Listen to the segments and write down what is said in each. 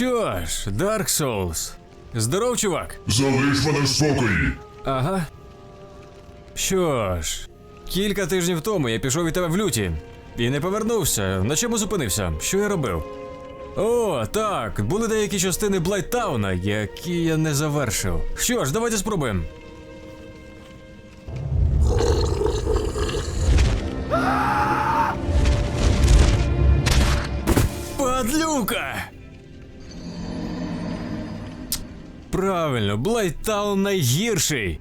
Що ж, Dark Souls. Здоров, чувак. Залиш мене в спокої. Ага. Що ж, кілька тижнів тому я пішов від тебе в люті і не повернувся. На чому зупинився? Що я робив? О, так, були деякі частини Блайттауна, які я не завершив. Що ж, давайте спробуємо. Падлюка! Правильно, Блайттаун найгірший.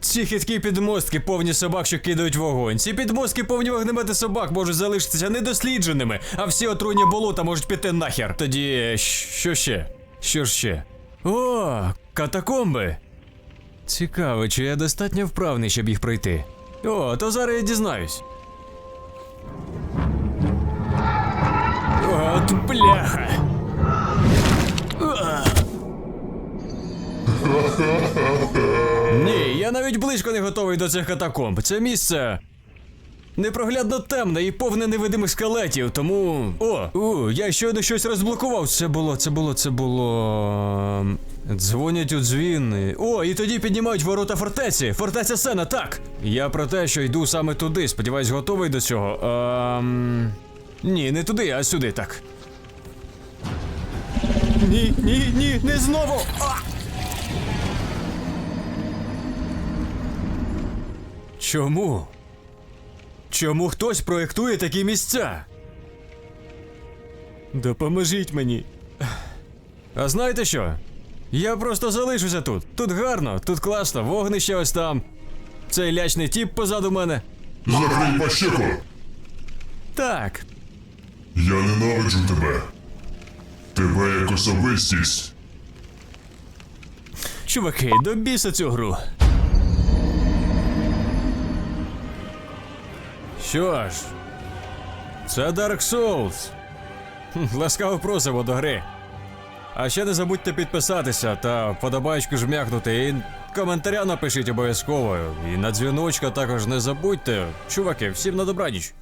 Ці хиткі підмостки повні собак, що кидають вогонь. Ці підмостки повні вогнемети собак можуть залишитися недослідженими, а всі отруйні болота можуть піти нахер. Тоді що ще? Що ще? О, катакомби. Цікаво, чи я достатньо вправний, щоб їх пройти. О, то зараз я дізнаюсь. От бляха. Ні, я навіть близько не готовий до цих катакомб. Це місце непроглядно темне і повне невидимих скелетів, тому. О, у, я щойно щось розблокував. Це було, це було, це було. Дзвонять у дзвін. О, і тоді піднімають ворота фортеці. Фортеця Сена, так. Я про те, що йду саме туди. Сподіваюсь, готовий до цього. Ем... Ні, не туди, а сюди, так. Ні, ні, ні, не знову. А! Чому? Чому хтось проєктує такі місця? Допоможіть мені. А знаєте що? Я просто залишуся тут. Тут гарно, тут класно, вогнище ось там. Цей лячний тіп позаду мене. Закрий пащеку. Так, Я ненавиджу тебе. Тебе як особистість. чуваки, до біса цю гру. Що ж, це Dark Souls. Ласкаво просимо до гри. А ще не забудьте підписатися та вподобайку жмякнути і коментаря напишіть обов'язково. І на дзвіночка також не забудьте. Чуваки, всім на добраніч.